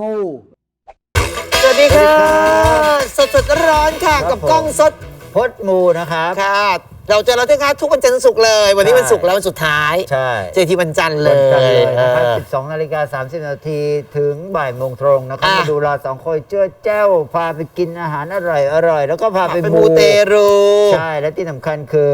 มูสวัสดีค่ะสวัสดีครับสดสดๆร้อนๆค่ะ ครับกับผม กล้องสดพดมูนะครับ ค่ะ เราเจอเราที่ค่ะทุกวันจันทร์ถึงศุกร์เลย วันนี้ใช่ วันศุกร์แล้ววันสุดท้าย ใช่เจอที่วันจันทร์เลวันจันทร์ยเลยนะครับเออ12นาฬิกา30 นาทีถึงบ่ายโมงตรงนะครับอะ มาดูเราสองคนเจ้าแจ้ว พาไปกินอาหารอร่อยอร่อย แล้วก็พาไปเป็นมูมูเตรู ใช่ และที่สำคัญคือ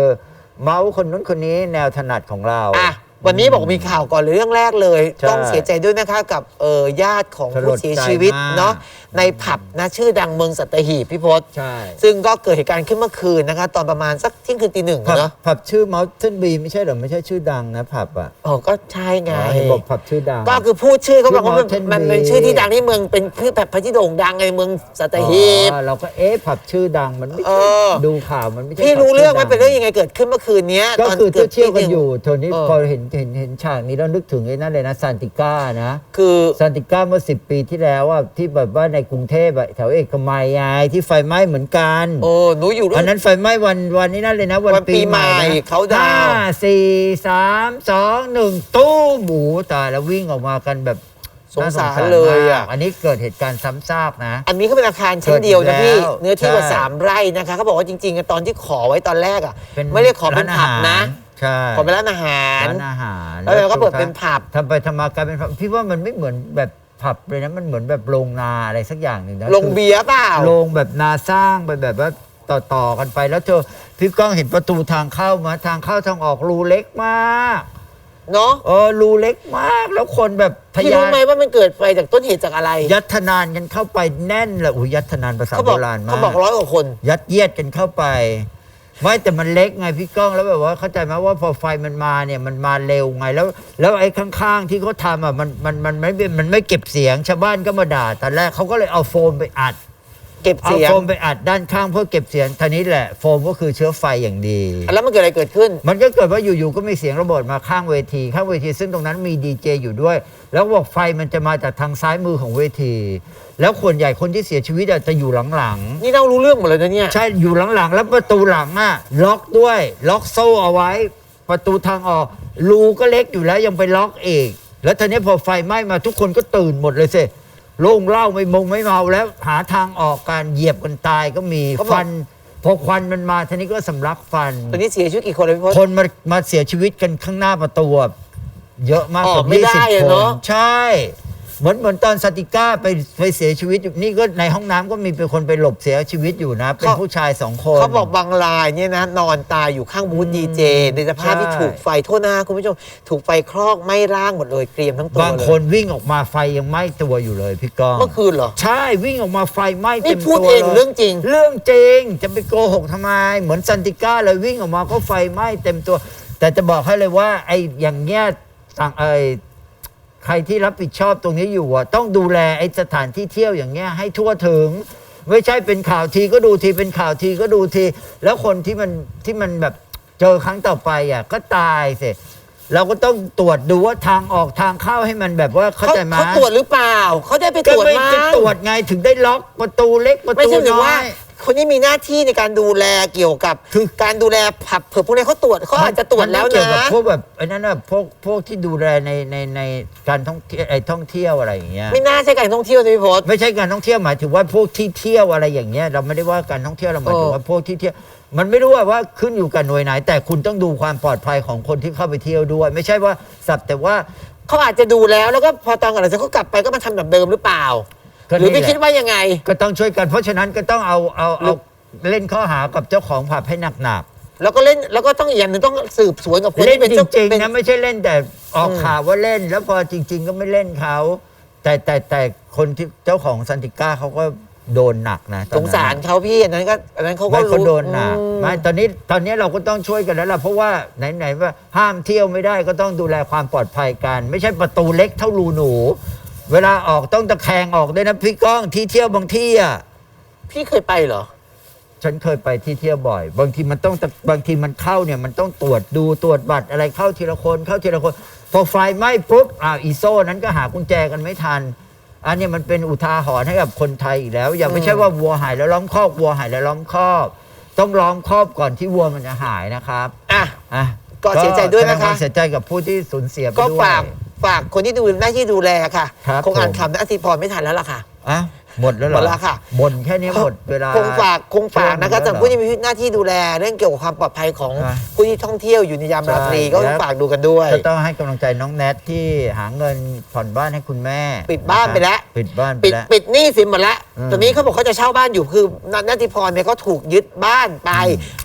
เมาส์คนนู้นคนนี้แนวถนัดของเรา อะ วันนี้บอกมีข่าวก่อนเลยเรื่องแรกเลย ใช่ต้องเสียใจด้วยนะคะกับเออญาติของสลผู้ดใจเสียชีวิตมาก เนาะในผับนะชื่อดังเมืองสัตหีบพี่พศใช่ซึ่งก็เกิดเหตุการณ์ขึ้นเมื่อคืนนะคะ ตอนประมาณสักเที่ยงคืนตีหนึ่งผับเนาะผับชื่อ Mountain B ไม่ใช่เหรอ ไม่ใช่ชื่อดังนะผับอะอ๋อก็ใช่ไง อ๋อเห็นบอกผับชื่อดัง ก็คือพูดชื่อเขาบอกว่ามันชื่อมัน Mountain เป็น View ชื่อที่ดังที่เมืองเป็นคือแบบพระที่โด่งดังในเมืองสัตหีบ อ๋อเราก็เอ๊ะผับชื่อดังมันไม่เอใช่อ ดูข่าวมันไม่ใช่พี่ผับรู้เรื่องไหมชื่ดัเป็นเรื่องยังไงเกิดขึ้นเมื่อคืนเนี้ยก็ตอนคือเกือบเที่ยวตีกันหอนึ่งยู่โทนี้เออ พอเห็นเห็นเห็นฉากนี้แล้วนึกถึงไอ้นั่นเลยนะซานติก้านะคือซานติก้าเมื่อสิปีที่แล้วอะที่แบบว่าในกรุงเทพอะแถวเอกมัยไงที่ไฟไหม้เหมือนกันโอ้หนูอยู่ด้วอัยนนั้นไฟไหม้วันวันนี้นั่นเลยนะวันวันปีปีใหม่ใหม่นะเขาดาวน์ห้สี่สามสองหนึ่งตู้หมูตายแล้ววิ่งออกมากันแบบสงสารน่เลยอะมากอันนี้เกิดเหตุการณ์ซ้ำซากนะ อันนี้ก็เป็นอาคารชั้นเดียวนะพี่เกิดอยู่แล้วเนื้อที่กว่าใช่สามไร่นะคะเขาบอกว่าจริงๆอะตอนที่ขอไว้ตอนแรกอะเป็นไม่ได้ขอเป็นผับนะ ใช่ขอเป็นร้านอาหารร้านอาหารแล้วเราก็เปิดเป็นผับทำไปทำมากลายเป็นผับพี่ว่ามันไม่เหมือนแบบผับเลยนะมันเหมือนแบบโรงนาอะไรสักอย่างหนึ่งนะลงเบียร์เปล่าโรงแบบนาสร้างไปแบบว่าต่อต่อๆกันไปแล้วเธอพี่ก้องเห็นประตูทางเข้ามาทางเข้าทางออกรูเล็กมากเนาะเออรูเล็กมากแล้วคนแบบทะพี่ยารู้นไหมว่ามันเกิดไฟจากต้นเหตุจากอะไร ยัดทนานกันเข้าไปแน่นเลยอุ้ยยัดทนานภาษาเขาโบบอกราณมากเขาบอกร้อยกว่าคน ยัดเยียดกันเข้าไป ไม่แต่มันเล็กไงพี่ก้องแล้วแบบว่าเข้าใจไหมว่าพอไฟมันมาเนี่ยมันมาเร็วไงแล้ว แล้วไอ้ข้างๆที่เขาทำอะมันมันมันมันไม่มันไม่เก็บเสียงชาวบ้านก็มาด่าตอนแรกเขาก็เลยเอาโฟมไปอัด เก็บเอาเสียง โฟมไปอัดด้านข้างเพื่อเก็บเสียงท่านี้แหละโฟมก็คือเชื้อไฟอย่างดี แล้วมันเกิดอะไรเกิดขึ้น มันก็เกิดว่าอยู่ๆก็มีเสียงระเบิดมาข้างเวที ข้างเวที ซึ่งตรงนั้นมีดีเจอยู่ด้วย แล้วบอกไฟมันจะมาจากทางซ้ายมือของเวที แล้วคนใหญ่คนที่เสียชีวิตอะจะอยู่หลังนี่เรารู้เรื่องหมดเลยนะเนี่ย ๆ ใช่อยู่หลังๆ แล้วประตูหลังอะล็อกด้วย ล็อกโซ่เอาไว้ ประตูทางออกรูก็เล็กอยู่แล้วยังไปล็อกเองแล้วทีนี้พอไฟไหม้มาทุกคนก็ตื่นหมดเลยสิ โล่งเหล่าไม่มงไม่เมาแล้ว หาทางออกการเหยียบกันตายก็มีเขาบอก ฟันพอควันมันมาทีนี้ก็สำลักฟัน ตอนนี้เสียชีวิตกี่คนเลยพี่พศ คนมามาเสียชีวิตกันข้างหน้าประตูอะเยอะมากออกกว่าไม่ได้20อะคนเนอะใช่ เหมือนเหมือนตอนสติก้าไปไปเสียชีวิตอยู่นี่ก็ในห้องน้ำก็มีเป็นคนไปหลบเสียชีวิตอยู่นะ เป็นผู้ชายสองคน เขาบอกบางรายเนี่ยนะนอนตายอยู่ข้างบูธดีเจในสภาพที่ใช่ ถูกไฟโทษนะคุณผู้ชม ถูกไฟคลอกไหม้ร่างหมดเลยเกรียมทั้งตัวบางเลยคนวิ่งออกมาไฟยังไหม้ตัวอยู่เลยพี่ก้อง เมื่อคืนเหรอ ใช่วิ่งออกมาไฟไหม้นี่เต็มพูดตัวเองลยเรื่องจริง เรื่องจริงจะไปโกหกทำไม เหมือนซันติก้าเลยวิ่งออกมาก็ไฟไหม้เต็มตัว แต่จะบอกให้เลยว่าไอ้อย่างเงี้ยต่างไอ้ ใครที่รับผิดชอบตรงนี้อยู่อะต้องดูแลไอ้สถานที่เที่ยวอย่างเงี้ยให้ทั่วถึง ไม่ใช่เป็นข่าวทีก็ดูทีเป็นข่าวทีก็ดูที แล้วคนที่มันที่มันแบบเจอครั้งต่อไปอะก็ตายสิเราก็ต้องตรวจดูว่าทางออกทางเข้าให้มันแบบว่าเข้าเขาใจไหมเขาตรวจหรือเปล่า เขาได้ไปตก็รวจไม่มาจะตรวจไงถึงได้ล็อกประตูเล็กประไม่ตูใช่หรือน้อว่าย คนที่มีหน้าที่ในการดูแลเกี่ยวกับคือ การดูแลผับเผื่อพวกนี้เขาตรวจเขาอาจจะตรวจแล้วมันไม่เกี่ยวกับนะ พวกแบบไอ้นั่นน่ะพวกพวกที่ดูแลในในในการท่องเที่ยวไอ้ท่องเที่ยวอะไรอย่างเงี้ย ไม่น่าใช่การท่องเที่ยวนะพี่พศ ไม่ใช่การท่องเที่ยวหมายถึงว่าพวกที่เที่ยวอะไรอย่างเงี้ยเราไม่ได้ว่าการท่องเที่ยวเราหมายถึงเออว่าพวกที่เที่ยวมันไม่รู้ว่าว่าขึ้นอยู่กับหน่วยไหน แต่คุณต้องดูความปลอดภัยของคนที่เข้าไปเที่ยวด้วย ไม่ใช่ว่าสับแต่ว่า เขาอาจจะดูแล้วแล้วก็พอตอนก่อนจะเขากลับไปก็มาทำแบบเดิมหรือเปล่า ก็หรือไม่นี่แหละคิดว่ายังไง ก็ต้องช่วยกัน เพราะฉะนั้นก็ต้องเอาเอาเอาเล่นข้อหากับเจ้าของผับให้หนักๆแล้วก็เล่นแล้วก็ต้องอีกอย่างหนึ่งต้องสืบสวนกับคนเล่นที่เป็นจเจ้าริงเป็นๆนะไม่ใช่เล่นแต่ออกอืมข่าวว่าเล่น แล้วพอจริง ๆ ก็ไม่เล่นเขาแต่แต่แต่คนที่เจ้าของซันติก้าเขาก็โดนหนักนะตอนสนั้นงสารเขาพี่อันนั้นก็อันนั้นเขาก็ไม่เขารู้โดนหนักอืม ไม่ตอนนี้ตอนนี้เราก็ต้องช่วยกันแล้วล่ะเพราะว่าไหนๆว่าห้ามเที่ยวไม่ได้ก็ต้องดูแลความปลอดภัยกัน ไม่ใช่ประตูเล็กเท่ารูหนู เวลาออกต้องตะแคงออกด้วยนะพี่ก้องที่เที่ยวบางที่อะพี่เคยไปเหรอ ฉันเคยไปที่เที่ยวบ่อย บางทีมันต้องตะบางทีมันเข้าเนี่ยมันต้องตรวจดูตรวจบัตรอะไรเข้าทีละคนเข้าทีละคน พอไฟไหม้ปุ๊บอ้าวอีโซ่นั้นก็หากุญแจกันไม่ทัน อันเนี้ยมันเป็นอุทาหรณ์ให้กับคนไทยอีกแล้ว อย่าไม่ใช่ว่าวัวหายแล้วล้อมคอกวัวหายแล้วล้อมคอกต้องล้อมคอกก่อนที่วัวมันจะหายนะครับอะอะก็เสียใจด้วยนะคะแสดงความเสียใจกับผู้ที่สูญเสียไปก็ด้วย ฝาก ฝากคนที่ดูหน้าที่ดูแลค่ะ ครับคงอ่านผม คำนะอธิพรไม่ทันแล้วล่ะค่ะ อะหมดแล้วเหรอหมดแล้วค่ะบ่นแค่นี้หมดเวลา คงฝากคงฝากนะคะช่วงหนึ่งสำหรับผู้ที่มีหน้าที่ดูแล เรื่องเกี่ยวกับความปลอดภัยของอะผู้ที่ท่องเที่ยวอยู่ในยามราตรีใช่ ก็ต้องฝากดูกันด้วย ก็ต้องให้กำลังใจน้องแนทที่หาเงินผ่อนบ้านให้คุณแม่ปิดบ้านไปแล้ว ปิดบ้านไปปิดแล้ว ปิดหนี้สินหมดแล้วอืมตอนนี้เขาบอกเขาจะเช่าบ้านอยู่คือนาติพรเนี่ยเขาถูกยึดบ้านไป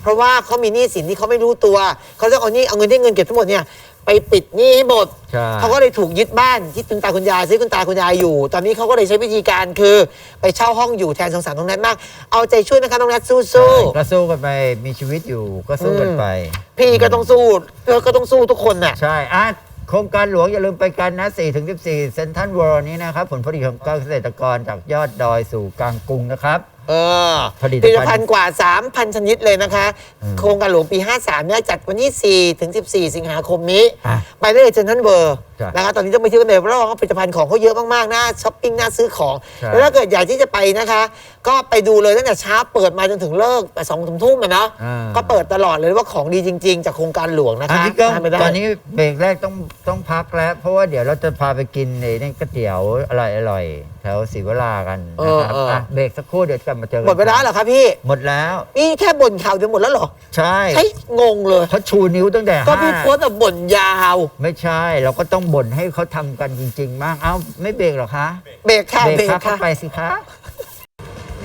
เพราะว่าเขามีหนี้สินที่เขาไม่รู้ตัวเขาต้องเอาหนี้เอาเงินที่เงินเก็บทั้งหมดเนี่ย ไปปิดหนี้ให้หมด ใช่ เขาก็เลยถูกยึดบ้านที่คุณตาคุณยายซื้อคุณตาคุณยายอยู่ ตอนนี้เขาก็เลยใช้วิธีการคือไปเช่าห้องอยู่แทนสงสารน้องแนทมาก เอาใจช่วยนะคะน้องแนทสู้ใช่ก็สู้กันไปมีชีวิตอยู่ก็สู้กันไป ๆ พี่ก็ต้องสู้เธอก็ต้องสู้ทุกคนน่ะ ใช่อะโครงการหลวงอย่าลืมไปกันนะ4ถึง14 เซนทันเวิลด์นี้นะครับ ผลผลิตของเกษตรกรจากยอดดอยสู่กลางกรุงนะครับเออผลิตภัณฑ์ภัณฑ์กว่า 3,000 ชนิดเลยนะคะอืมโครงการหลวงปี 53เนี่ยจัดวันที่4ถึง 14 สิงหาคมนี้ อะไปได้เลยเจนทันเบอร์จ้ะนะคะตอนนี้ต้องไปเที่ยวกันเลยเพราะว่าผลิตภัณฑ์ของเขาเยอะมากๆน่าช้อปปิ้งน่าซื้อของ ใช่ แล้วถ้าเกิดอยากที่จะไปนะคะ ก็ไปดูเลยตั้งแต่เช้าเปิดมาจนถึงเลิกสองถึงทุ่มอะเนาะอ่าก็เปิดตลอดเลยว่าของดีจริง ๆ จากโครงการหลวงนะอันคะนี้ก็ทานไปได้ ตอนนี้เบรกแรกต้องต้องพักแล้ว เพราะว่าเดี๋ยวเราจะพาไปกินในนี่ก๋วยเตี๋ยวอร่อยอร่อยๆแถวศรีวรากันนะครับอะเบรกสักครู่เดี๋ยวกลับมาเจอกันหมดเวลาเหรอคะพี่ หมดแล้ว นี่แค่บ่นข่าวเดียวหมดแล้วเหรอใช่ใช่งงเลย เขาชูนิ้วตั้งแต่ก็พี่ห้าโพสต์แบบบ่นยาว ไม่ใช่ เราก็ต้องบ่นให้เขาทำกันจริง ๆ มาก เอ้าไม่เบรกเหรอคะเบรกค่ะเบรกเบรกครับเข้าค่ะ ไปสิคะ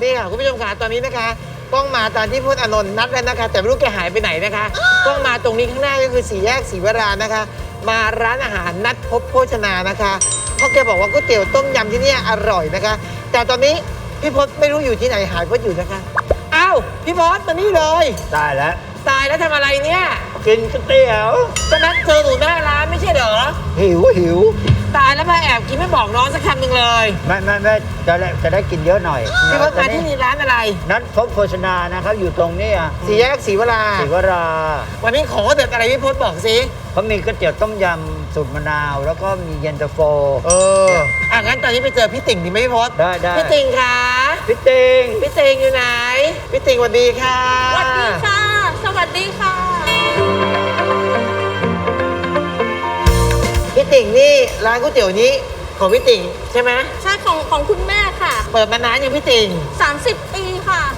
นี่ค่ะคุณผู้ชมค่ะตอนนี้นะคะกล้องมาตอนที่พูดอานนท์นัดแล้วนะคะ แต่ไม่รู้แกหายไปไหนนะคะกล้องมาตรงนี้ข้างหน้าก็คือสี่แยกศรีวรานะคะ มาร้านอาหารนัดพบโภชนานะคะ เพราะแกบอกว่าก๋วยเตี๋ยวต้มยำที่เนี่ยอร่อยนะคะ แต่ตอนนี้พี่พศไม่รู้อยู่ที่ไหนหายพศอยู่นะคะอ้าวพี่พศมานี่เลยได้แล้ว แล้วทำอะไรเนี่ย กินก๋วยเตี๋ยวก็นัดเจอหนูหน้าร้านไม่ใช่เหรอ หิวหิวตายแล้วมาแอบกินไม่บอกน้องสักคำหนึ่งเลยไม่ไม่ไม่จะได้จะได้กินเยอะหน่อยพี่พศมาที่นี่ร้านอะไร นัดพบโภชนานะครับอยู่ตรงนี้อะสี่แยกศรีวราศรีวรา วันนี้ของเด็ดอะไรพี่พศบอกสิเขามีก๋วยเตี๋ยวต้มยำสูตรมะนาว แล้วก็มีเย็นตาโฟ เอออะงั้นตอนนี้ไปเจอพี่ติ่งดีไหมพี่พศได้ได้พี่ติ่งคะพี่ติงพี่ติ่งอยู่ไหนพี่ติ่งสวัสดีค่ะสวัสดีค่ะส วัสดีค่ะ พี่ติ่งนี่ร้านก๋วยเตี๋ยวนี้ของพี่ติ่งใช่ไหมใช่ของของคุณแม่ค่ะ เปิดมานานยังพี่ติ่ง 30 ปีค่ะ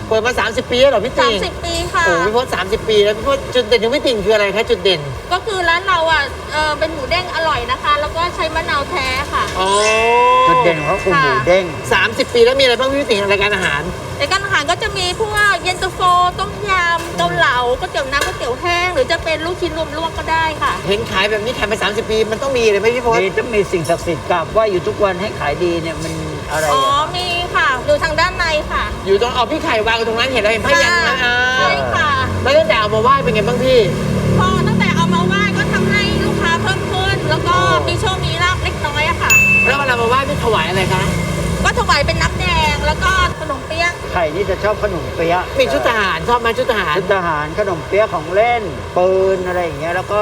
เปิดมา 30 ปีแล้วเหรอพี่ติ่ง30 ปีค่ะ โอ้พี่พศ30 ปีแล้วพี่พศจุดเด่นของพี่ติ่งคืออะไรคะจุดเด่น ก็คือร้านเราอะเออเป็นหมูเด้งอร่อยนะคะ แล้วก็ใช้มะนาวแท้ค่ะอ๋อจุดเด่นของเขาคือหมูเด้ง 30 ปีแล้วมีอะไรบ้างพี่ติ่งรายการอาหารในการอาหารก็จะมีพวกเย็นตาโฟต้มยำเกาเหลาก๋วยเตี๋ยวน้ำก๋วยเตี๋ยวแห้ง หรือจะเป็นลูกชิ้นรวมลวกก็ได้ค่ะ เห็นขายแบบนี้ขายมา 30 ปี มันต้องมีเลยไหมพี่พศมีต้องมีสิ่งศักดิ์สิทธิ์กราบไหว่าอยู่ทุกวันให้ขายดีเนี่ยมันอะไรอ๋ออะมี ค่ะ อยู่ทางด้านในค่ะ อยู่ตรงเอาพี่ไข่วางอยู่ตรงนั้นเห็นเราเห็นพยันนะอ่าใช่ค่ะ แล้วตั้งแต่เอามาไหว้เป็นไงบ้างพี่ พอตั้งแต่เอามาไหว้ก็ทำให้ลูกค้าเพิ่มขึ้น แล้วก็มีโชค มีลาบเล็กน้อยอะค่ะ แล้วเวลามาไหว้พี่ถวายอะไรคะก็ถวายเป็นน้ำแดงแล้วก็ขนมเปี๊ยะไข่นี่จะชอบขนมเปี๊ยะมีชุดทหารชอบไหมชุดทหารชุดทหารขนมเปี๊ยะของเล่นปืนอะไรอย่างเงี้ยแล้วก็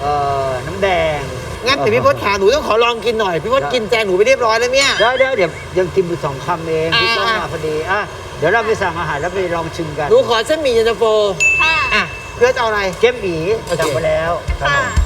เอ่อน้ำแดง งั้นแต่พี่พศขาหนูต้องขอลองกินหน่อย พี่พศกินแจงหนูไปเรียบร้อยแล้วเนี่ย ได้เดี๋ยวเดี๋ยวยังกินไปสองคำเองอ่าพี่ต้องมาพอดีอะเดี๋ยวเราไปสั่งอาหารแล้วไปลองชิมกันหนูขอเส้นหมี่เย็นตาโฟค่ะ อะเพื่อจะเอาอะไรเจ๊หมีโอเคสั่งไปแล้วครับค่ะผม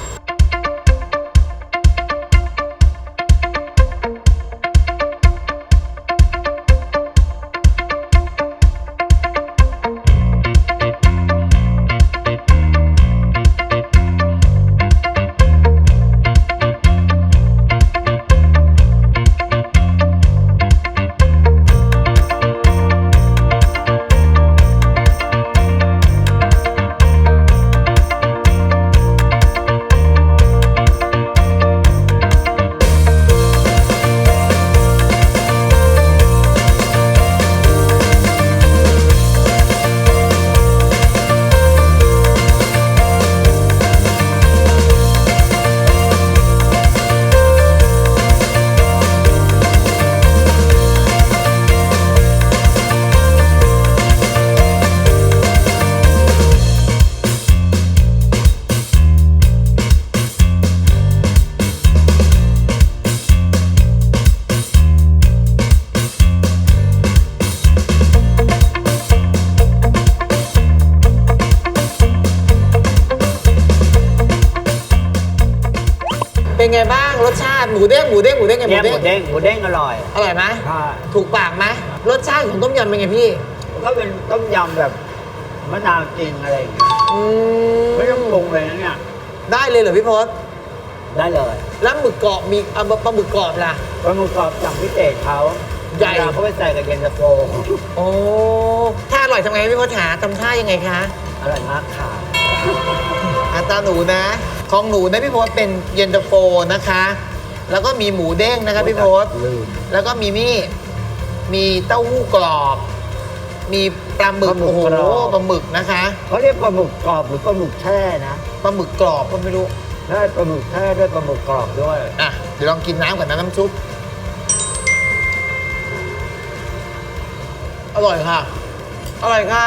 เด้งหมูเด้งไงหเนี่มูยหเด้งมูเด้งหมูเด้งอร่อยอร่อยไหมใช่ถูกปากไหมรสชาติของต้มยำเป็นไงพี่ก็เป็นต้มยำแบบมะนาวจริงอะไรอย่างเงี้ยอืไม่ต้องปรุงเลยนะเนี่ยได้เลยเหรอพี่พศได้เลยแล้วหมึกกรอบมีเอาปลาหมึกกรอบล่ะ ปลาหมึกกรอบจากพิเศษเขาใหญ่ เวลาเขาไปใส่กับเย็นตาโฟโอ้ถ้าอร่อยทำไงพี่พศหาทำท่ายังไงคะอร่อยมากค่ะ อาตาหนูนะ ของหนูนะพี่พศเป็นเย็นตาโฟนะคะ แล้วก็มีหมูเด้งนะคะพี่พศลืม แล้วก็มีมี่มีเต้าหู้กรอบ มีปลาหมึกปลาหมึกโอ้โหกรอบ ปลาหมึกนะคะเขาเรียกปลาหมึกกรอบหรือปลาหมึกแช่นะปลาหมึกกรอบก็ไม่รู้ได้ปลาหมึกแช่ด้วยปลาหมึกกรอบด้วยอะเดี๋ยวลองกินน้ำก่อนนะน้ำซุปอร่อยค่ะอร่อยค่ะ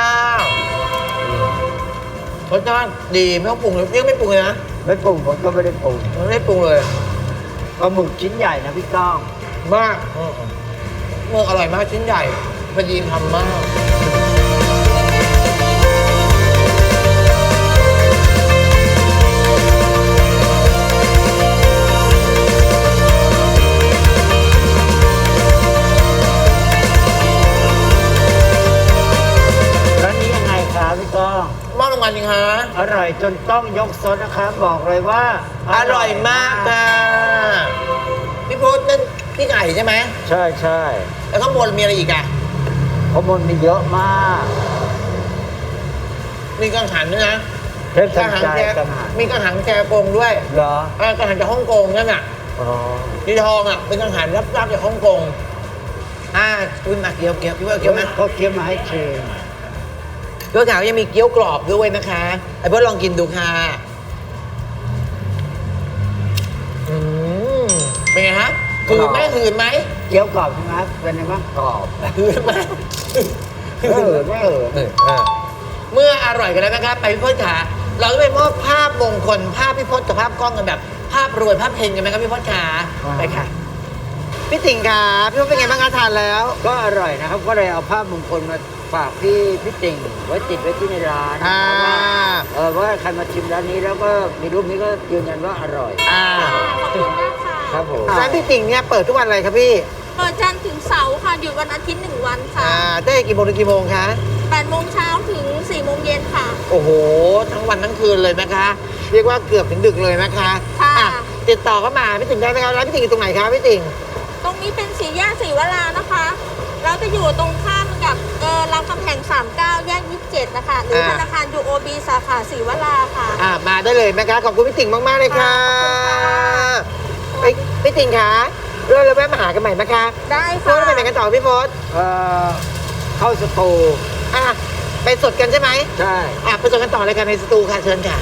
รสชาติดีไม่ต้องปรุงเลยยังไม่ปรุงเลยนะไม่ปรุงผมก็ไม่ได้ปรุงไม่ได้ปรุงเลย ปลาหมึกชิ้นใหญ่นะพี่ก้อง มากอืมเมื่ออร่อยมากชิ้นใหญ่พอดีทำมาก ร้านนี้ยังไงครับพี่ก้องมอบ รางวัลจริงฮะอร่อยจนต้องยกซดนะครับบอกเลยว่าอร่อยมากค่ะพี่พุทธนั่นพี่ไก่ใช่ไหมใช่ใช่แล้วข้างบนมีอะไรอีกอะข้าวมันมีเยอะมากมีกังหันด้วยนะเทพกัทังนหันใจแจกันหารมีกังหันแจกงด้วยเหรอเออกังหันจากฮ่องกงนั่นน่ะอ๋อดีทองอะเป็นกังหันรับรับจากฮ่องกงอ่าคุณมาเกี๊ยวเกี๊ยวพี่ว่าเกี๊ยวไหมเขาเคี่ยวมาให้ชิม เกี๊ยวขาวยังมีเกี๊ยวกรอบด้วยนะคะไอ้เพื่อนลองกินดูค่ะอืมเป็นไงฮะหืนไหมหืนไหมเกี๊ยวกรอบใช่ไหมเป็นไงบ้างกรอบหืนไหมไม่เออไม่เออเออเออเมื่ออร่อยกันแล้วนะครับ ไปพี่พศขาเราจะไปมอบภาพมงคลภาพพี่พศกับภาพกล้องกันแบบ ภาพรวยภาพเฮงกันไหมครับพี่พศขาไปค่ะพี่ติ่งค่ะพี่พศเป็นไงบ้างคะทานแล้ว ก็อร่อยนะครับ ก็เลยเอาภาพมงคลมา ฝากพี่พี่ติ่งไว้ติดไว้ที่ในร้านอ่าว่าเออว่าใครมาชิมร้านนี้แล้วก็มีรูปนี้ก็ยืนยันว่าอร่อย อ่าขอบคุณมากค่ะ ครับผม ร้านพี่ติ่งเนี่ยเปิดทุกวันอะไรครับพี่เปิดจันทร์ถึงเสาร์ค่ะ หยุดวันอาทิตย์หนึ่งวันค่ะอ่าได้กี่โมงถึงกี่โมงคะ8โมงเช้าถึง4โมงเย็นค่ะ โอ้โห ทั้งวันทั้งคืนเลยนะคะ เรียกว่าเกือบถึงดึกเลยนะคะค่ะ อ่ติดต่อเข้ามาพี่ติ่งได้ไหมครับร้านพี่ติ่งอยู่ตรงไหนคะพี่ติ่ง ตรงนี้เป็นสี่แยกสีวรานะคะ เราจะอยู่ตรงข้าม กับเออรามคำแหง39 แยก 27 นะคะ หรือธนาคาร UOB สาขาสีวราค่ะ อ่ามาได้เลยนะคะขอบคุณพี่ติ่งมาก ๆ เลยค่ะค่ะขอบคุณค่ะไปพี่ติ่งคะเราเราแวะมาหากันใหม่นะคะได้โพสค่ะต์ไปไหนกันต่อพี่โพสต์เอ่อเข้าสตูอะไปสดกันใช่ไหมใช่ อะไปสดกันต่อเลยกันในสตูค่ะเชิญค่ะ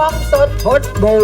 กล้องสดพดบู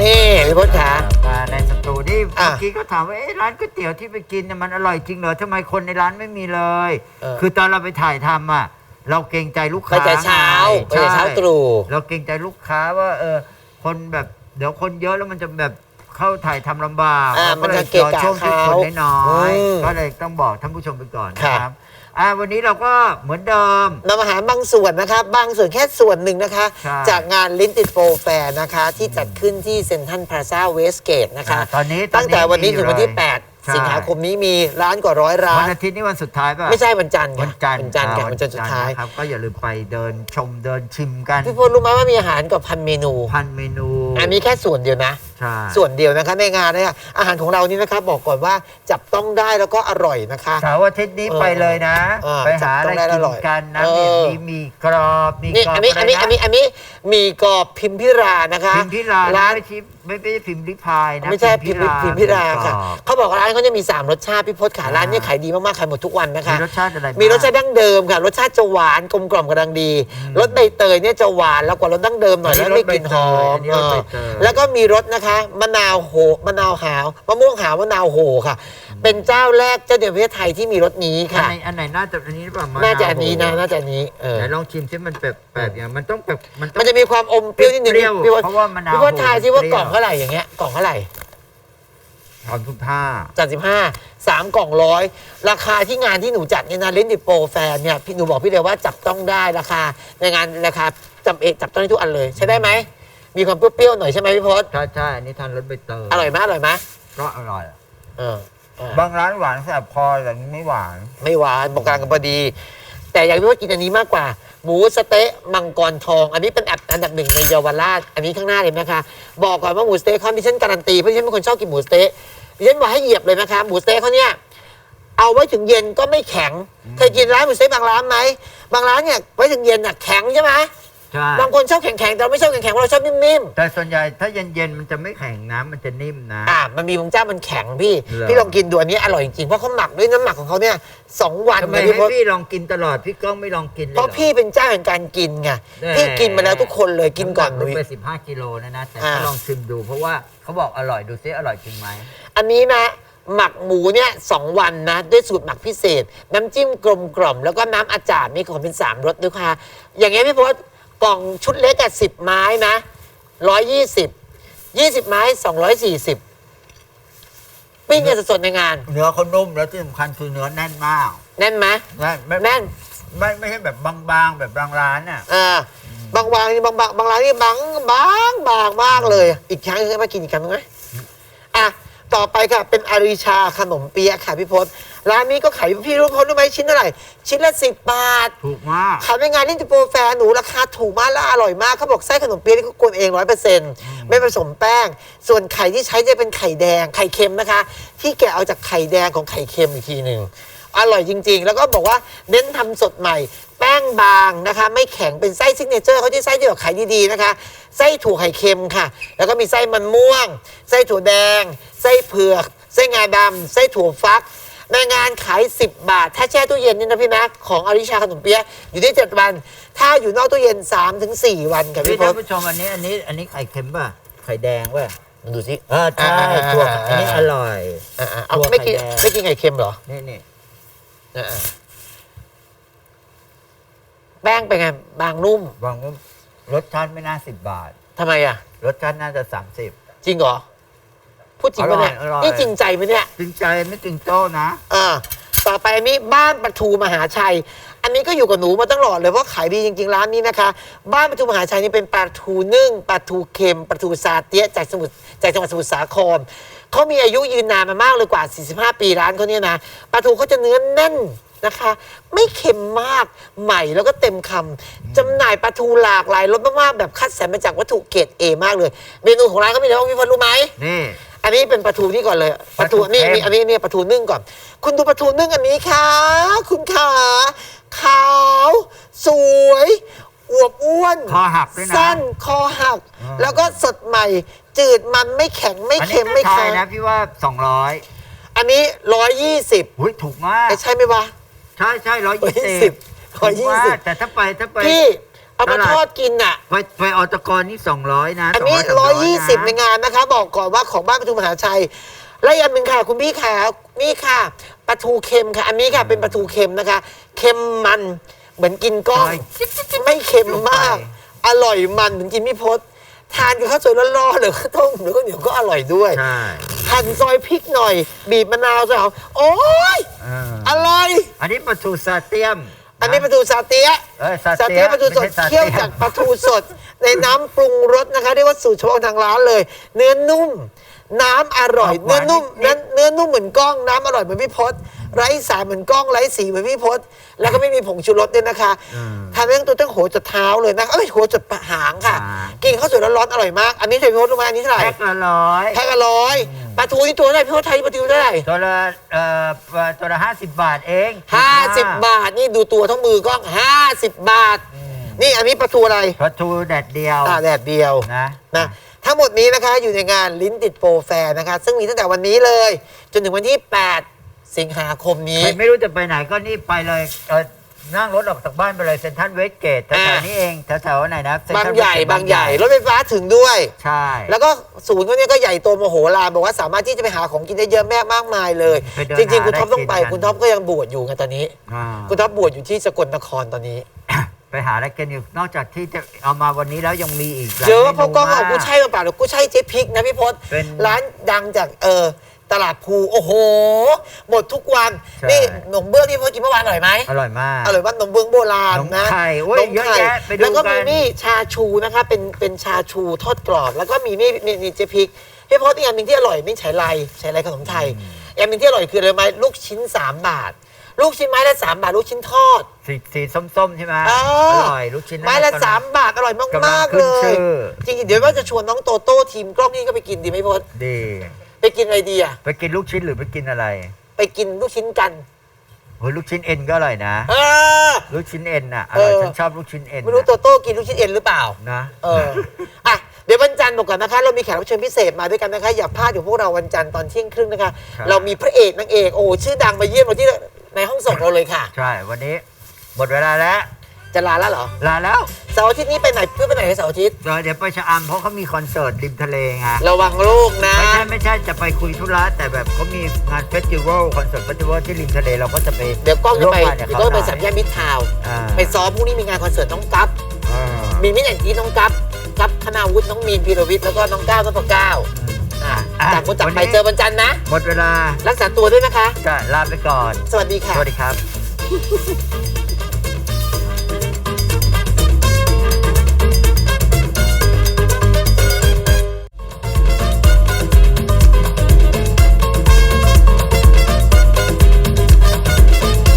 นี่พี่พศขามาในสตูนี่อะเมื่อกี้ก็ถามว่าเอ๊ะร้านก๋วยเตี๋ยวที่ไปกินเนี่ยมันอร่อยจริงเหรอทำไมคนในร้านไม่มีเลย เออคือตอนเราไปถ่ายทำอะเราเกรงใจลูกไปค้าแต่เช้าไงไปแต่เช้าใช่ตรู่ เราเกรงใจลูกค้าว่าเออคนแบบเดี๋ยวคนเยอะแล้วมันจะแบบเข้าถ่ายทำลำบากอ่าเราก็เลยมันจะเกะกะรอช่วงที่คนเขาน้อยอืมๆก็เลยต้องบอกท่านผู้ชมไปก่อนนะคครัรับ บ อ่าวันนี้เราก็เหมือนเดิม นำอาหารบางส่วนนะคะบางส่วนแค่ส่วนหนึ่งนะคะ ใช่จากงานลิ้นติดโปรแฟร์นะคะ ที่จัดขึ้นที่เซ็นทรัลพลาซ่าเวสเกตนะคะอ่าตอนนี้ตั้งแต่วันนี้ถึงวันที่ มีเลย8ใช่สิงหาคมนี้มีร้านกว่าร้อยร้าวันน อาทิตย์นี่วันสุดท้ายป่ะไม่ใช่วันจันทร์ค่ะวันจันทร์วันจันทร์ค่ะอ่าวันจันทร์สุดท้าย นะครับก็อย่าลืมไปเดินชมเดินชิมกันพี่พลรู้ไหมว่ามีอาหารกว่าพันเมนู พันเมนูอันนี้แค่ส่วนเดียวนะใช่ ส่วนเดียวนะคะในงานนะคะอาหารของเรานี่นะคะบอกก่อนว่าจับต้องได้แล้วก็อร่อยนะคะ เสาร์อาทิตย์นี้ไปเลยนะ เออไปหาอะไรจับต้องได้กิอนร่อยกันนะเออ มีมีกรอบมีนี่กรอบอันนี้ะอันไรนี้อันนี้อันนี้มีกรอบพิมพิรานะคะพิมพิลาร้าน ไม่ใช่ไม่ไม่ใช่พิมพ์ริพายนะไม่ใช่พิมพิพิมพิราค่ะ เป็นกรอบ เขาบอกว่าร้านเขาจะมี 3 รสชาติพี่พศขาอ่า ร้านเนี้ขายดีมากๆขายหมดทุกวันนะคะ มีรสชาติอะไรบ้ง มีรสชาติดั้งเดิมค่ะรสชาติจะหวานกลมกล่อมกำลังดีอืมรสใบเตยเนี่ยจะหวานแล้วกว่ารสดั้งเดิมหน่อยอันนี้แล้วไม่กลิ่นหอมรสใบเตยอันนี้รสใบเตย เออแล้วก็มีรสนะคะมะนาวโหมะนาวหาวมะม่วงหาวมะนาวโหค่ะ เป็นเจ้าแรกเจ้าเดียวในประเทศไทยที่มีรสนี้อันค่ะ ไหนอันไหนน่าจะอันนี้หรือเปล่ามน่าจะอันนี้นะน่าจะอันนี้เออไหนลองชิมซิมันแบบแบบอย่างมันต้องแบบมันต้องมันจะมีความอมเปรี้ยวนิดนึงเปรี้ยวพี่พศเพราะว่ามะนาวพี่พศทายที่ว่าเปรี้ยว กล่องเท่าไหร่อย่างเงี้ยกล่องเท่าไหร่สามสิบห้าจัดสิบห้าสามกล่องร้อยราคาที่งานที่หนูจัดเนี่ยนะเลนดิโปรแฟนเนี่ยพี่หนูบอกพี่เลยว่าจับต้องได้ราคาในงานราคาจำเองจับต้องได้ทุกอันเลยใช่ได้ไหม มีความเปรี้ยวๆหน่อยใช่ไหมพี่พศใช่ใช่อันนี้ทานรสใบเตยอร่อยไหมอร่อยไหมก็อร่อย เออเออบางร้านหวานแสบคอแต่นี้ไม่หวาน ไม่หวานบอกกลางกันพอดี แต่อยากพี่พศกินอันนี้มากกว่า หมูสะเต๊ะมังกรทอง อันนี้เป็นแอปอันดับหนึ่งในเยาวราชอันนี้ข้างหน้าเลยนะคะ บอกก่อนว่าหมูสเต๊ะเขาดิฉันการันตีเพราะดิฉันเป็นคนชอบกินหมูสเต๊ะดิฉันบอกให้เหยียบเลยนะคะหมูสเต๊ะเขาเนี่ยเอาไว้ถึงเย็นก็ไม่แข็งเคยกินร้านหมูสเต๊ะบางร้านไหมบางร้านเนี่ยไว้ถึงเย็นน่ะแข็งใช่ไหม ใช่ บางคนชอบแข็งๆแต่เราไม่ชอบแข็งๆเพราะเราชอบนิ่มแต่ส่วนใหญ่ถ้าเย็นๆ มันจะไม่แข็งนะ มันจะนิ่มนะ ๆอ่ามันมีบางเจ้ามันแข็งพี่เหรอ พี่ลองกินดูอันนี้อร่อยจริงๆเพราะเขาหมักด้วยน้ำหมักของเขาเนี่ยสองวันทำไมนะให้พี่พศพี่ลองกินตลอด พี่ก้องไม่ลองกินเลยเพราะหอ พี่เป็นเจ้าแห่งการกินไงพี่กินมาแล้วทุกคนเลยกินก่อนหำหนูกไปสิบห้ากิโลนะนะ แต่อ่า ก็ลองชิมดูเพราะว่าเขาบอกอร่อยดูซิอร่อยจริงไหม อันนี้นะ หมักหมูเนี่ยสองวันนะ ด้วยสูตรหมักพิเศษ น้ำจิ้มกลมกล่อม แล้วก็น้ำอาจารย์มีของเป็นสามรสด้วยค่ะ อย่างเงี้ยพี่พศ กล่องชุดเล็กอะสิบไม้นะร้อยยี่สิบยี่สิบไม้สองร้อยสี่สิบปิ้งกันสดๆในงาน เนื้อเขานุ่มแล้วที่สำคัญคือเนื้อแน่นมากแน่นไหมแน่นไม่แน่น ไม่ไม่ใช่แบบบางๆแบบบางร้านน่ะอ่าบางวางนี่บางบางบางร้านนี่บางบางบางมากเลย อีกครั้งให้มากินอีกครั้งไหมอะ ต่อไปค่ะ เป็นอาริชาขนมเปี๊ยะค่ะพี่พศ ร้านนี้ก็ขายพี่รู้เขารู้ไหมชิ้นเท่าไหร่ชิ้นละสิบบาท ถูกมาก ขายในงานนิติโปรแฟร์หนูราคาถูกมากและอร่อยมากเขาบอกไส้ขนมเปี๊ยะนี่ก็กวนเองร้อยเปอร์เซ็นต์ไม่ผสมแป้ง ส่วนไข่ที่ใช้จะเป็นไข่แดงไข่เค็มนะคะ ที่แกะเอาจากไข่แดงของไข่เค็มอีกทีหนึ่งอร่อยจริง ๆ แล้วก็บอกว่าเน้นทำสดใหม่ แป้งบางนะคะ ไม่แข็งเป็นไส้ซิกเนเจอร์เขาที่ไส้ที่แบบขายดีๆนะคะไส้ถั่วไข่เค็มค่ะ แล้วก็มีไส้มันม่วง ไส้ถั่วแดง ไส้เผือก ไส้งาดำไส้ถั่วฟัก ในงานขาย 10 บาท ถ้าแช่ตู้เย็นนี่นะพี่นะของอริชาขนมเปี๊ยะอยู่ที่7วัน ถ้าอยู่นอกตู้เย็น 3-4ถึง4วันค่ะพี่พี่พท่าศ นผู้ชมอันนี้อันนี้อันนี้ไข่เค็มป่ะไข่แดงป่ะมาดูสิเออใช่อ่าถั่วอ่าอันนี้อ่า อร่อย อ่าๆเอาถั่วไม่กินไข่แดง ไม่กินไข่เค็มเหรอนี่นี่อ่าๆแป้งเป็นไงบางนุ่มวางว่ารสชาติไม่น่าสิบบาท ทำไมอะ รสชาติน่าจะสามสิบจริงเหรอ พูดจริงปะเนี่ยอร่อยอร่อย นี่จริงใจไหมเนี่ย จริงใจไม่จริงโต้นะ อ่าต่อไปอันนี้บ้านปทูมหาชัย อันนี้ก็อยู่กับหนูมาตั้งหลอดเลยเพราะขายดีจริงๆร้านนี้นะคะ บ้านปทูมหาชัยนี่เป็นปลาทูนึ่งปลาทูเค็มปลาทูซาเตียะจากสมุทรจากจังหวัดสมุทรสาครเขามีอายุยืนนานมามากเลยกว่า 45 ปีร้านเขาเนี่ยนะปลาทูเขาจะเนื้อแน่นนะคะ ไม่เค็มมากใหม่แล้วก็เต็มคำจำหน่ายปลาทูหลากหลายรสมากๆแบบคัดสรรมาจากวัตถุเกรดเอมากเลย เมนูของร้านก็มีอะไรบ้างพี่พลรู้ไหม นี่ อันนี้เป็นปลาทูนี่ก่อนเลยปลาทูปลาทูนี่เค็มนี่อันนี้เนี่ยปลาทูนึ่งก่อน คุณดูปลาทูนึ่งอันนี้ค่ะ คุณขาขาว สวยอวบอ้วนคอหักด้วยนะสั้นคอหักอ่าแล้วก็สดใหม่ จืดมันไม่แข็งไม่อันนี้เค็มไม่ไทค้ายงนะพี่ว่าสองร้อยอันนี้ร้อยยี่สิบหุ้ยถูกมากใช่ไหมวะ ใช่ใช่ร้อยยี่สิ120บถูกมาก120แต่ถ้าไปถ้าไปพี่ เอามาเท่าไหร่ทอดกินอะไปไปออตกรนี่สองร้อยนะอันนี้200ร้อยยี่สิบ300ในงานนะคะ บอกก่อนว่าของบ้านปทุมมหาชัย และอีกอันหนึ่งค่ะ คุณพี่ขานี่ค่ะปลาทูเค็มค่ะ อันนี้ค่ะเป็นปลาทูเค็มนะคะ เค็มมันเหมือนกินก้อนใช่ไม่เค็มมากลงไปอร่อยมันเหมือนกินมิพศทานกับข้าวสวยร้อนๆหรือข้าวต้มหรือข้าวเหนียวก็อร่อยด้วยใช่หั่นซอยพริกหน่อย บีบมะนาวใส่เอาโอ้ยเอออร่อย อันนี้ปลาทูซาเตียม อันนี้ปลาทูซาเตียะเอ้ยซาซาเตีเตียยะปลาทูสดไม่ใช่ซาเคี่ยวตีจากปลาทูสด ในน้ำปรุงรสนะคะเรียกว่าสูตรเฉพาะของทางร้านเลย เนื้อนุ่ม น้ำอร่อย เนื้อนุ่มเนื้อเนื้อนุ่มเหมือนกล้องน้ำอร่อยเหมือนพี่พศ ไร้สารเหมือนกล้องไร้สีเหมือนพี่พศแล้วก็ไม่มีผงชูรสด้วยนะคะอืมทานได้ทั้งตัวตั้งหัวจดเท้าเลยนะเอ้ยหัวจดหางค่ะ หาง กินข้าวสวยร้อนๆอร่อยมาก อันนี้ใช่พี่พศรู้ไหมอันนี้เท่าไหร่แพ็คละร้อยแพ็คละร้อยปลาทูนี่ตัวเท่าไหร่พี่พศไทยปลาทูเท่าไหร่ตัวละเอ่อตัวละห้าสิบบาทเองห้าสิบบาทนี่ดูตัวทั้งมือกล้องห้าสิบบาท นี่อันนี้ปลาทูอะไรปลาทูแดดเดียวอ่าแดดเดียว นะ นะทั้งหมดนี้นะคะอยู่ในงานลิ้นติดโปรแฟร์นะคะ ซึ่งมีตั้งแต่วันนี้เลย จนถึงวันที่ 8 สิงหาคมนี้ ใครไม่รู้จะไปไหนก็นี่ไปเลยเออนั่งรถออกจากบ้านไปเลยเซ็นทรัลเวสเกตแถวอ่า ๆนี้เองแถวๆไหนนะเซ็นบางทรัลใหญ่เวสเกตบางใหญ่รถไฟฟ้าถึงด้วย ใช่ แล้วก็ศูนย์พวกนี้ก็ใหญ่โตมโหฬารบอกว่าสามารถที่จะไปหาของกินได้เยอะแม่มากมายเลย ไปเดินจริง ๆ หาคุณท็อปต้องไปได้กินกัน คุณท็อปก็ยังบวชอยู่ไงตอนนี้ อ่าคุณท็อปบวชอยู่ที่สกลนครตอนนี้ ไปหาอะไรกันอยู่นอกจากที่จะเอามาวันนี้แล้วยังมีอีกหลายเยอะมนูเพราะกล้องเอาม กุ้ยช่ายมาเปล่าหรือกุ้ยช่ายเจ๊พริกนะพี่พศเป็น ร้านดังจากเออ ตลาดภูโอ้โห หมดทุกวัน ใช่ นี่ขนมเบื้องที่เพื่อกินเมื่อวานอร่อยไหมอร่อยมาก อร่อยว่านมเบื้องโบราณนมนะไข่โอ้ยนมเยอะไข่แยะไปดูแล้วก็กัมีนนี่ชาชูนะคะเป็นเป็นชาชูทอดกรอบ แล้วก็มีนี่มีนี่เจพริกพี่พออีกอย่างหนึ่งที่อร่อยไม่ใช้ไรใช้ไรขนมไทยอย่างหนึ่งที่อร่อยคืออะไรไหมลูกชิ้น 3 บาท ลูกชิ้นไม้ละ 3 บาท ลูกชิ้นทอด สีสีส้มๆใช่ไหมเอออร่อยลูกชิ้นไม้ละกำง3บาทอร่อยกำลัมางกๆขึ้เลนยชื่อจริงๆเดี๋ยวว่าจะชวนน้องโตโต้ทีมกล้องนี่ก็ไปกินดีไหมพศดี ไปกินอะไรดีอะไปกินลูกชิ้นหรือไปกินอะไร ไปกินลูกชิ้นกันโอ้ยลูกชิ้นเอ็นก็อร่อยนะ เออ ลูกชิ้นเอ็นอะอร่อยเออ ฉันชอบลูกชิ้นเอ็นไม่รู้โตโต้กินลูกชิ้นเอ็นหรือเปล่า นะเอออะเดี๋ยววันจันทร์บอกก่อนนะคะ เรามีแขกรับเชิญพิเศษมาด้วยกันนะคะ อย่าพลาดอยู่พวกเราวันจันทร์ตอนเที่ยงครึ่งนะคะ เรามีพระเอกนางเอกโอ้โหชื่อดังมาเยี่ยมเราที่ในห้องส่งเราเลยค่ะ ใช่วันนี้หมดเวลาแล้ว จะลาแล้วเหรอลาแล้วเสาร์อาทิตย์นี้ไปไหนเพื่อไปไหนเสาร์อาทิตย์เดี๋ยวเดี๋ยวไปชะอำเพราะเขามีคอนเสิร์ตริมทะเลไงระวังลูกนะ ไม่ใช่ไม่ใช่จะไปคุยธุระแต่แบบเขามีงานเฟสติวัลคอนเสิร์ตเฟสติวัลที่ริมทะเลเราก็จะไปเดี๋ยวกล้องจะไปร่วมงานเดี๋กับยวกล้องไปเขาสามแยกมิตรทาวน์อ่าไปซ้อมพรุ่งนี้มีงานคอนเสิร์ตน้องกั๊บอ่ามีมิตรแอนทีน้องกั๊บกั๊บคณาวุฒิน้องมีนพีรวิทย์แล้วก็น้องก้าวน้องปะก้าวอะอะจากคนจากไปวันนี้เจอวันจันทร์นะ หมดเวลารักษาตัวด้วยนะคะก็ลาไปก่อน สวัสดีค่ะสวัสดีครับ